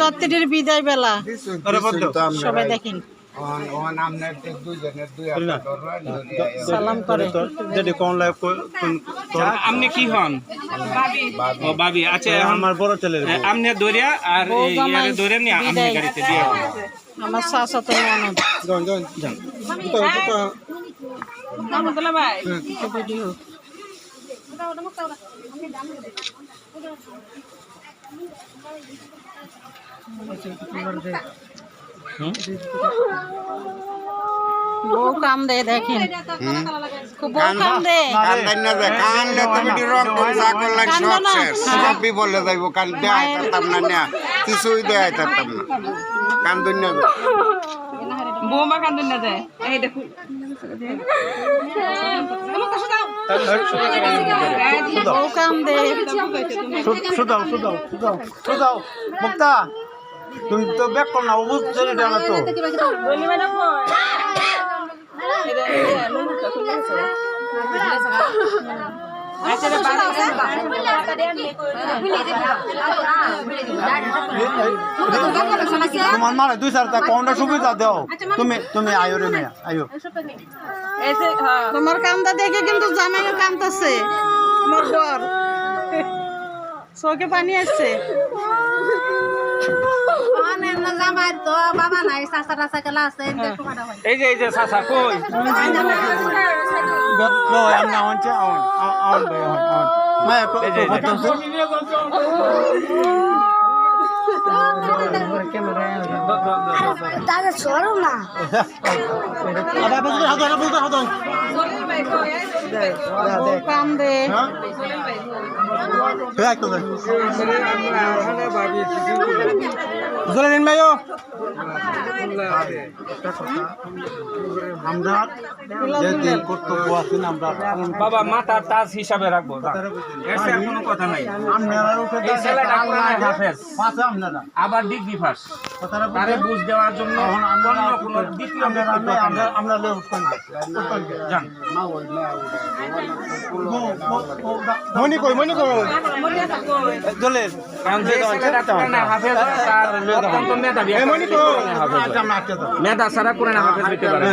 যাত্রীর বিদায় বেলা। সবাই দেখেন। সালাম করে। যদি আপনি কি হন? বাবি। আচ্ছা আমার বড় বউ। আপনি আর গাড়িতে দিয়ে আমার ননদ যান, বউ কাম দে দেখেন। খুব বউ কাম দে কান্দা না যায় কান্দে তুমি দি রং টং যা কান্দো সব শেষ? সবই বলে যাইব কান দেয় পারতাম না না কিছুই দেয় পারতাম না। কান্দুন না যায়। বৌমা কান্দুন না যায় এই দেখুন বউ কাম দে শু- শুধাও শুধাও শুধাও শুধাও মুক্তা তুমি তো ব্যাক কর না ও বুঝছে এটা না তো। তোমার মানে দুই চারটা কোনটা সুবিধা দাও। তুমি তুমি আয়ো রে মেয়া আয়ো। হ্যাঁ। তোমার কামটা দেখে কিন্তু জামাইও কামতাছে। আমার বর চোখে পানি আসছে। আছে এই যে এই যে চাচা কই? No, আমরা যে দিন বাবা, মাথার তাজ হিসাবে রাখব। আর কোনো কথা নাই। আবার ডিগ্রি ফার্স্ট। বুঝ দেওয়ার জন্য দ্বিতীয় আমরা যান। মনি কই মনি কই মনি আচ্ছা দাও মেধা ছাড়া কোরআন হাফেজ দিতে পারে।